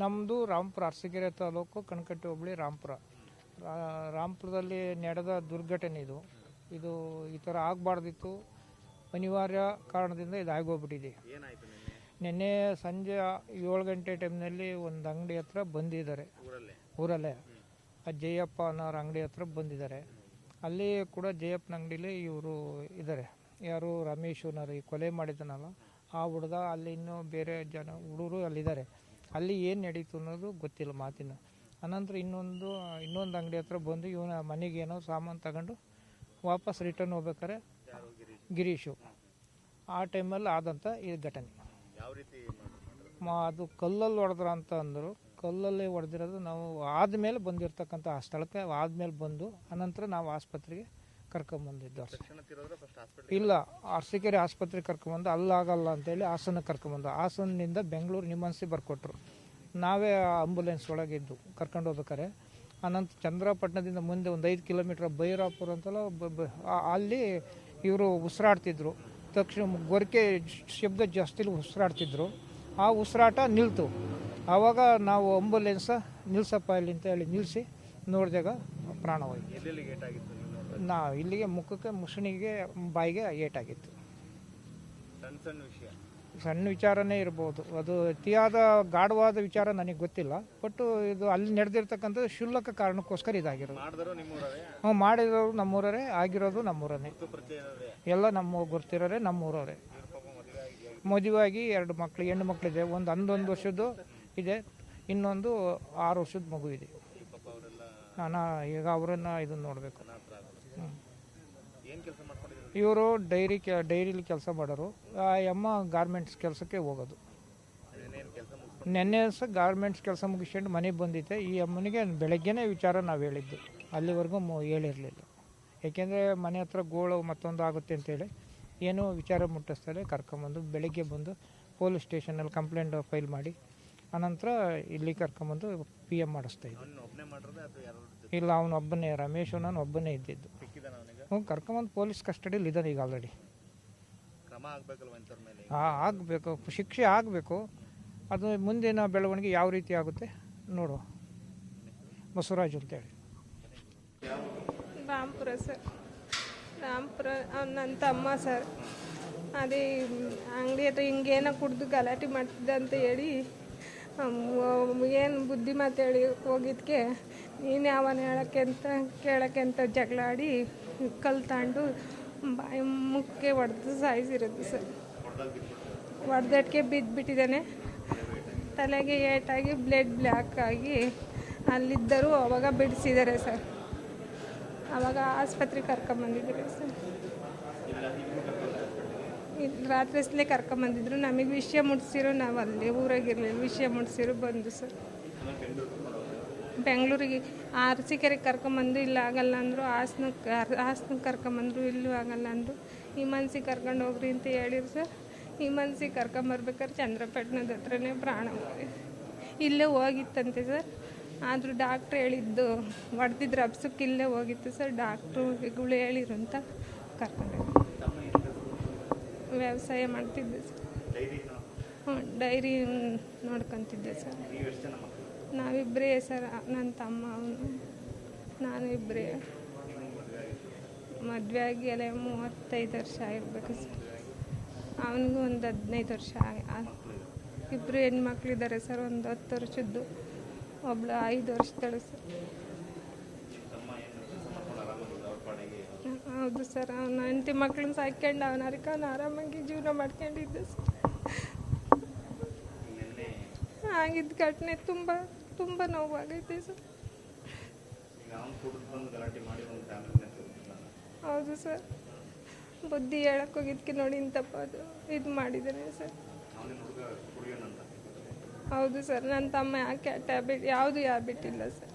ನಮ್ಮದು ರಾಮಪುರ ಅರಸೀಕೆರೆ ತಾಲೂಕು ಕಣಕಟ್ಟಿ ಹೋಬಳಿ ರಾಮಪುರ. ರಾಮಪುರದಲ್ಲಿ ರಾಂಪುರದಲ್ಲಿ ನಡೆದ ದುರ್ಘಟನೆ ಇದು. ಇದು ಈ ಥರ ಆಗಬಾರ್ದಿತ್ತು. ಅನಿವಾರ್ಯ ಕಾರಣದಿಂದ ಇದು ಆಗೋಗ್ಬಿಟ್ಟಿದೆ. ನಿನ್ನೆ? ಸಂಜೆ ಏಳು ಗಂಟೆ ಟೈಮ್ನಲ್ಲಿ ಒಂದು ಅಂಗಡಿ ಹತ್ರ ಬಂದಿದ್ದಾರೆ. ಊರಲ್ಲೇ? ಊರಲ್ಲೇ. ಆ ಜಯಪ್ಪ ಅನ್ನೋರ ಅಂಗಡಿ ಹತ್ರ ಬಂದಿದ್ದಾರೆ. ಅಲ್ಲಿ ಕೂಡ ಜಯಪ್ಪನ ಅಂಗಡಿಲಿ ಇವರು ಇದ್ದಾರೆ. ಯಾರು ರಮೇಶ್ ಅನ್ನೋರು ಈ ಕೊಲೆ ಮಾಡಿದ್ದಾನಲ್ಲ ಆ ಹುಡುಗ ಅಲ್ಲಿ ಇನ್ನೂ ಬೇರೆ ಜನ ಹುಡುಗರು ಅಲ್ಲಿದ್ದಾರೆ. ಅಲ್ಲಿ ಏನು ನಡೀತು ಅನ್ನೋದು ಗೊತ್ತಿಲ್ಲ ಮಾತಿನ. ಅನಂತರ ಇನ್ನೊಂದು ಇನ್ನೊಂದು ಅಂಗಡಿ ಹತ್ರ ಬಂದು ಇವನ ಮನೆಗೆ ಏನೋ ಸಾಮಾನು ತಗೊಂಡು ವಾಪಸ್ ರಿಟರ್ನ್ ಹೋಗ್ಬೇಕಾರೆ ಗಿರೀಶ್. ಆ ಟೈಮಲ್ಲಿ ಆದಂಥ ಈ ಘಟನೆ. ಯಾವ ರೀತಿ ಮಾಡಿದ್ರು ಅದು ಕಲ್ಲಲ್ಲಿ ಹೊಡೆದ್ರ ಅಂತ ಅಂದರು. ಕಲ್ಲಲ್ಲಿ ಹೊಡೆದಿರೋದು ನಾವು ಆದಮೇಲೆ ಬಂದಿರ್ತಕ್ಕಂಥ ಆ ಸ್ಥಳಕ್ಕೆ ಆದಮೇಲೆ ಬಂದು ಅನಂತರ ನಾವು ಆಸ್ಪತ್ರೆಗೆ ಕರ್ಕೊಂಬಂದಿದ್ದು ಇಲ್ಲ, ಅರಸಿಕೆರೆ ಆಸ್ಪತ್ರೆಗೆ ಕರ್ಕೊಂಬಂದು, ಅಲ್ಲಾಗಲ್ಲ ಅಂತೇಳಿ ಹಾಸನಕ್ಕೆ ಕರ್ಕೊಂಬಂದು. ಹಾಸನದಿಂದ ಬೆಂಗಳೂರು ನಿಮ್ಮನ್ಸಿ ಬರ್ಕೊಟ್ರು. ನಾವೇ ಆಂಬುಲೆನ್ಸ್ ಒಳಗಿದ್ದು, ಕರ್ಕೊಂಡು ಹೋಗ್ಬೇಕಾರೆ ಅನಂತ ಚಂದ್ರಪಟ್ಟಣದಿಂದ ಮುಂದೆ ಒಂದು ಐದು ಕಿಲೋಮೀಟ್ರ್ ಭೈರಾಪುರ ಅಂತಲ್ಲ ಅಲ್ಲಿ ಇವರು ಉಸಿರಾಡ್ತಿದ್ರು. ತಕ್ಷಣ ಗೊರಕೆ ಶಬ್ದ ಜಾಸ್ತಿಲಿ ಉಸಿರಾಡ್ತಿದ್ರು. ಆ ಉಸಿರಾಟ ನಿಲ್ತು. ಆವಾಗ ನಾವು ಆಂಬುಲೆನ್ಸ ನಿಲ್ಸಪ್ಪ ಇಲ್ಲಿ ಅಂತ ಹೇಳಿ ನಿಲ್ಲಿಸಿ ನೋಡಿದಾಗ ಪ್ರಾಣ ನಾ ಇಲ್ಲಿಗೆ ಮುಖಕ್ಕೆ ಮುಸುಣಿಗೆ ಬಾಯಿಗೆ ಏಟಾಗಿತ್ತು. ಸಣ್ಣ ಸಣ್ಣ ವಿಷಯ. ಸಣ್ಣ ವಿಚಾರನೇ ಇರ್ಬೋದು. ಅದು ಅತಿಯಾದ ಗಾಢವಾದ ವಿಚಾರ ನನಗೆ ಗೊತ್ತಿಲ್ಲ. ಬಟ್ಟು ಇದು ಅಲ್ಲಿ ನಡೆದಿರ್ತಕ್ಕಂಥ ಶುಲ್ಲಕ ಕಾರಣಕ್ಕೋಸ್ಕರ ಇದಾಗಿರೋದು. ಹ್ಞೂ ಮಾಡಿರೋರು ನಮ್ಮೂರರೇ ಆಗಿರೋದು ನಮ್ಮೂರನೇ. ಎಲ್ಲ ನಮ್ಮ ಗೊತ್ತಿರೋರೆ ನಮ್ಮೂರವರೇ. ಮದುವೆಯಾಗಿ ಎರಡು ಮಕ್ಳು ಹೆಣ್ಣು ಮಕ್ಕಳಿದೆ ಒಂದು ಹನ್ನೊಂದು ವರ್ಷದ್ದು ಇದೆ. ಇನ್ನೊಂದು ಆರು ವರ್ಷದ ಮಗು ಇದೆ. ನಾನು ಈಗ ಅವರನ್ನು ಇದನ್ನು ನೋಡಬೇಕು. ಇವರು ಡೈರಿ ಕೆ ಡೈರಿಲಿ ಕೆಲಸ ಮಾಡೋರು. ಆ ಅಮ್ಮ ಗಾರ್ಮೆಂಟ್ಸ್ ಕೆಲಸಕ್ಕೆ ಹೋಗೋದು. ನೆನ್ನೆ ಸಹ ಗಾರ್ಮೆಂಟ್ಸ್ ಕೆಲಸ ಮುಗಿಸ್ಕೊಂಡು ಮನೆಗೆ ಬಂದಿದ್ದೆ. ಈ ಅಮ್ಮನಿಗೆ ಬೆಳಗ್ಗೆನೇ ವಿಚಾರ ನಾವು ಹೇಳಿದ್ದು. ಅಲ್ಲಿವರೆಗೂ ಹೇಳಿರಲಿಲ್ಲ. ಏಕೆಂದರೆ ಮನೆ ಹತ್ರ ಗೋಳು ಮತ್ತೊಂದು ಆಗುತ್ತೆ ಅಂತೇಳಿ ಏನೂ ವಿಚಾರ ಮುಟ್ಟಿಸ್ತಾರೆ. ಕರ್ಕೊಂಬಂದು ಬೆಳಗ್ಗೆ ಬಂದು ಪೊಲೀಸ್ ಸ್ಟೇಷನಲ್ಲಿ ಕಂಪ್ಲೇಂಟ್ ಫೈಲ್ ಮಾಡಿ ಅನಂತರ ಇಲ್ಲಿ ಕರ್ಕೊಂಬಂದು ಪಿ ಎಂ ಮಾಡಿಸ್ತಾ ಇದ್ದೆ. ಇಲ್ಲ ಅವನೊಬ್ಬನೇ ರಮೇಶ್ ನಾನು ಒಬ್ಬನೇ ಇದ್ದಿದ್ದು. ಹ್ಞೂ ಕರ್ಕೊಂಬಂದು ಪೊಲೀಸ್ ಕಸ್ಟಡಿಲಿ ಇದ್ದಾನೆ ಈಗ ಆಲ್ರೆಡಿ ಕ್ರಮ ಆಗಬೇಕಲ್ವ ಇಂಥವ್ರ ಮೇಲೆ ಆಗಬೇಕು ಶಿಕ್ಷೆ ಆಗಬೇಕು. ಅದು ಮುಂದಿನ ಬೆಳವಣಿಗೆ ಯಾವ ರೀತಿ ಆಗುತ್ತೆ ನೋಡುವ. ಬಸವರಾಜ್ ಅಂತೇಳಿ ರಾಮ್ಪುರ ಸರ್. ರಾಮ್ಪುರ ಅವ್ನು ನನ್ನ ತಮ್ಮ ಸರ್. ಅದೇ ಅಂಗಡಿ ಹತ್ರ ಹಿಂಗೇನೋ ಕುಡ್ದು ಗಲಾಟೆ ಮಾಡ್ತಿದ್ದೆ ಅಂತ ಹೇಳಿ ಏನು ಬುದ್ಧಿ ಮಾತು ಹೇಳಿ ಹೋಗಿದ್ಕೆ ನೀನು ಯಾವನ ಹೇಳಕ್ಕೆ ಅಂತ, ಕೇಳಕ್ಕೆ ಅಂತ ಜಗಳಾಡಿ ಕಲ್ ತಾಂಡು ಬಾಯಿ ಮುಕ್ಕೆ ಹೊಡೆದು ಸಾಯಿಸಿರೋದು ಸರ್. ಹೊಡೆದಟ್ಗೆ ಬಿದ್ದುಬಿಟ್ಟಿದ್ದಾನೆ ತಲೆಗೆ ಏಟಾಗಿ ಬ್ಲಡ್ ಬ್ಲ್ಯಾಕ್ ಆಗಿ ಅಲ್ಲಿದ್ದರು ಅವಾಗ ಬಿಡಿಸಿದ್ದಾರೆ ಸರ್. ಅವಾಗ ಆಸ್ಪತ್ರೆಗೆ ಕರ್ಕೊಂಬಂದಿದ್ದೀರಿ ಸರ್. ಇಲ್ಲಿ ರಾತ್ರಿಸ್ಲೇ ಕರ್ಕೊಂಬಂದಿದ್ರು ನಮಗೆ ವಿಷಯ ಮುಟ್ಸಿರೋ ನಾವು ಅಲ್ಲಿ ಊರಾಗಿರಲಿಲ್ಲ ವಿಷಯ ಮುಟ್ಸಿರೋ ಬಂದು ಸರ್. ಬೆಂಗಳೂರಿಗೆ ಅರಸೀಕೆರೆಗೆ ಕರ್ಕೊಂಬಂದು ಇಲ್ಲ ಆಗಲ್ಲ ಅಂದರು ಹಾಸನಕ್ಕೆ ಹಾಸನಕ್ಕೆ ಕರ್ಕೊಂಬಂದ್ರು, ಇಲ್ಲೂ ಆಗಲ್ಲ ಅಂದರು. ಈ ಮನ್ಸಿಗೆ ಕರ್ಕೊಂಡು ಹೋಗ್ರಿ ಅಂತ ಹೇಳಿರು ಸರ್. ಈ ಮನ್ಸಿಗೆ ಕರ್ಕೊಂಬರ್ಬೇಕಾದ್ರೆ ಚಂದ್ರಪಟ್ಟಣದ ಹತ್ರನೇ ಪ್ರಾಣ ಇಲ್ಲೇ ಹೋಗಿತ್ತಂತೆ ಸರ್. ಆದರೂ ಡಾಕ್ಟ್ರ್ ಹೇಳಿದ್ದು, ಹೊಡೆದಿದ್ರೆ ಅಪ್ಸಕ್ಕೆ ಇಲ್ಲೇ ಹೋಗಿತ್ತು ಸರ್. ಡಾಕ್ಟ್ರುಗಳು ಹೇಳಿರು ಅಂತ ಕರ್ಕೊಂಡು ವ್ಯವಸಾಯ ಮಾಡ್ತಿದ್ದೆ ಸರ್. ಹ್ಞೂ ಡೈರಿ ನೋಡ್ಕೊತಿದ್ದೆ ಸರ್. ನಾವಿಬ್ಬರೇ ಸರ್ ನನ್ನ ತಮ್ಮ, ಅವನು. ನಾನು ಇಬ್ಬರೇ ಮದುವೆ ಆಗಿ ಅಲ್ಲೇ ಮೂವತ್ತೈದು ವರ್ಷ ಆಗಿರ್ಬೇಕು ಸರ್. ಅವನಿಗೂ ಒಂದು ಹದಿನೈದು ವರ್ಷ ಇಬ್ಬರು ಹೆಣ್ಮಕ್ಳಿದ್ದಾರೆ ಸರ್, ಒಂದು ಹತ್ತು ವರ್ಷದ್ದು. ಒಬ್ಳು ಐದು ವರ್ಷದಳು ಸರ್. ಹೌದು ಸರ್, ಅವನ ಹೆಂಡತಿ ಮಕ್ಳನ್ನ ಸಾಕ್ಕೊಂಡು ಅವನ ಅರ್ಕ ಅವನು ಆರಾಮಾಗಿ ಜೀವನ ಮಾಡ್ಕೊಂಡಿದ್ದೆ ಸರ್. ಆಗಿದ್ದ ಘಟನೆ ತುಂಬ ತುಂಬ ನೋವಾಗೈತೆ ಸರ್. ಹೌದು ಸರ್. ಬುದ್ಧಿ ಹೇಳಕ್ಕೆ ಹೋಗಿದ್ಕೆ ನೋಡಿ ಇಂಥಪ್ಪ ಅದು ಇದು ಮಾಡಿದ್ದಾನೆ ಸರ್. ಹೌದು ಸರ್ ನನ್ನ ತಮ್ಮ ಯಾಕೆ ಟ್ಯಾಬ್ಲೆಟ್ ಯಾವುದು ಹ್ಯಾಬಿಟ್ ಇಲ್ಲ ಸರ್.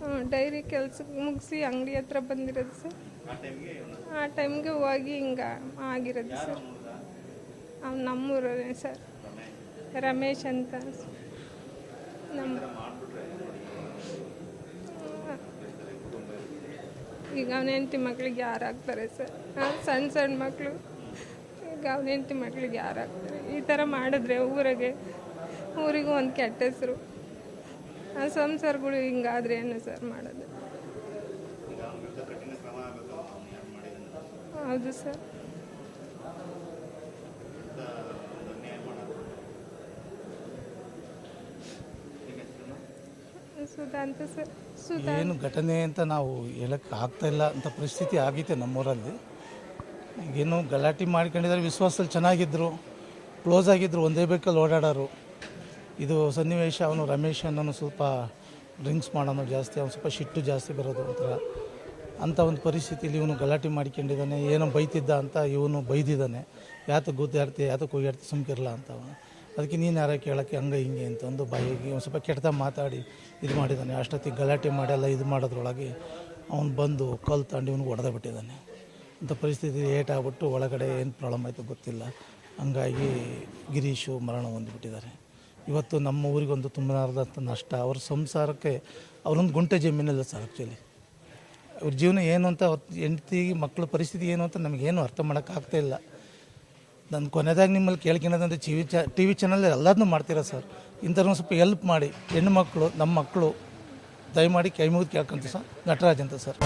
ಹ್ಞೂ ಡೈರಿ ಕೆಲಸ ಮುಗಿಸಿ ಅಂಗಡಿ ಹತ್ರ ಬಂದಿರೋದು ಸರ್. ಆ ಟೈಮ್ಗೆ ಹೋಗಿ ಹಿಂಗೆ ಆಗಿರೋದು ಸರ್. ಅವ್ನು ನಮ್ಮೂರೇ ಸರ್. ರಮೇಶ್ ಅಂತ. ನಮ್ಮ ಈಗ ಅವನ ಹೆಂಡತಿ ಮಕ್ಳಿಗೆ ಯಾರು ಆಗ್ತಾರೆ ಸರ್ ಸಣ್ಣ ಸಣ್ಣ ಮಕ್ಕಳು ಈಗ ಅವನ ಹೆಂಡತಿ ಮಕ್ಳಿಗೆ ಯಾರು ಆಗ್ತಾರೆ ಈ ಥರ ಮಾಡಿದ್ರೆ ಊರಿಗೆ ಊರಿಗೂ ಒಂದು ಕೆಟ್ಟ ಹೆಸರು. ಆ ಸಂಸಾರಗಳು ಹಿಂಗಾದ್ರೆ ಏನು ಸರ್ ಮಾಡೋದು? ಹೌದು ಅವ್ನ ವಿರುದ್ಧ ಕಠಿಣ ಕ್ರಮ ಆಗಬೇಕು ಅವ್ನು ಯಾರು ಮಾಡಿದ್ದಾನೆ ಹೌದು ಸರ್ ವಿರುದ್ಧ ಒಂದು ಅನ್ಯಾಯ ಮಾಡೋದು ನಿಮ್ಮ ಏನು ಘಟನೆ ಅಂತ ನಾವು ಹೇಳಕ್ಕೆ ಆಗ್ತಾ ಇಲ್ಲ ಅಂತ ಪರಿಸ್ಥಿತಿ ಆಗೈತೆ ನಮ್ಮೂರಲ್ಲಿ. ಈಗೇನು ಗಲಾಟೆ ಮಾಡ್ಕೊಂಡಿದ್ದಾರೆ, ವಿಶ್ವಾಸದಲ್ಲಿ ಚೆನ್ನಾಗಿದ್ದರು ಕ್ಲೋಸ್ ಆಗಿದ್ದರು ಒಂದೇ ಬೇಕಲ್ಲಿ ಓಡಾಡೋರು. ಇದು ಸನ್ನಿವೇಶ, ಅವನು ರಮೇಶ್ ಅನ್ನೋನು ಸ್ವಲ್ಪ ಡ್ರಿಂಕ್ಸ್ ಮಾಡೋನು ಜಾಸ್ತಿ, ಅವ್ನು ಸ್ವಲ್ಪ ಶಿಟ್ಟು ಜಾಸ್ತಿ ಬರೋದು ಒಂಥರ. ಅಂಥ ಒಂದು ಪರಿಸ್ಥಿತಿಲಿ ಇವನು ಗಲಾಟೆ ಮಾಡ್ಕೊಂಡಿದ್ದಾನೆ, ಏನೋ ಬೈತಿದ್ದ ಅಂತ ಇವನು ಬೈದಿದ್ದಾನೆ. ಯಾತಕ್ಕೆ ಗುದ್ದಾಡ್ತಿ ಯಾತಕ್ಕೆ ಹೋಗ್ಯಾಡ್ತಿ ಸುಮ್ಕಿರಲ್ಲ ಅಂತ ಅವನು. ಅದಕ್ಕೆ ನೀನು ಯಾರ ಕೇಳೋಕ್ಕೆ ಹಂಗೆ ಹಿಂಗೆ ಅಂತಂದು ಬಾಯಿಗೆ ಒಂದು ಸ್ವಲ್ಪ ಕೆಟ್ಟದ ಮಾತಾಡಿ ಇದು ಮಾಡಿದ್ದಾನೆ ಅಷ್ಟೊತ್ತಿಗೆ ಗಲಾಟೆ ಮಾಡೆಲ್ಲ ಇದು ಮಾಡೋದ್ರೊಳಗೆ ಅವ್ನು ಬಂದು ಕಲ್ಲು ತಗೊಂಡು ಇವ್ನಿಗೆ ಹೊಡೆದ ಬಿಟ್ಟಿದ್ದಾನೆ ಅಂಥ ಪರಿಸ್ಥಿತಿ ಏಟ್ ಆಗ್ಬಿಟ್ಟು ಒಳಗಡೆ ಏನು ಪ್ರಾಬ್ಲಮ್ ಆಯಿತು ಗೊತ್ತಿಲ್ಲ. ಹಂಗಾಗಿ ಗಿರೀಶು ಮರಣ ಹೊಂದಿಬಿಟ್ಟಿದ್ದಾರೆ. ಇವತ್ತು ನಮ್ಮ ಊರಿಗೊಂದು ತುಂಬಲಾರ್ದಂಥ ನಷ್ಟ. ಅವ್ರ ಸಂಸಾರಕ್ಕೆ ಅವರೊಂದು ಗುಂಟೆ ಜಮೀನಲ್ಲ ಸರ್ ಆ್ಯಕ್ಚುಲಿ ಅವ್ರ ಜೀವನ ಏನು ಅಂತ ಅವ್ರ ಹೆಂಡತಿ ಮಕ್ಕಳ ಪರಿಸ್ಥಿತಿ ಏನು ಅಂತ ನಮಗೇನು ಅರ್ಥ ಮಾಡೋಕ್ಕಾಗ್ತಾ ಇಲ್ಲ. ನಾನು ಕೊನೆದಾಗಿ ನಿಮ್ಮಲ್ಲಿ ಕೇಳ್ಕೊಳೋದಂದ್ರೆ ಟಿ ವಿ ಚ, ಟಿ ವಿ ಚಾನಲ್ ಎಲ್ಲದನ್ನೂ ಮಾಡ್ತೀರಾ ಸರ್? ಇಂಥವ್ರನ್ನ ಸ್ವಲ್ಪ ಹೆಲ್ಪ್ ಮಾಡಿ. ಹೆಣ್ಣು ಮಕ್ಕಳು ನಮ್ಮ ಮಕ್ಕಳು ದಯಮಾಡಿ ಕೈ ಮುಗಿದು ಕೇಳ್ಕೊಂತ ಸರ್? ನಟರಾಜ್ ಅಂತ ಸರ್.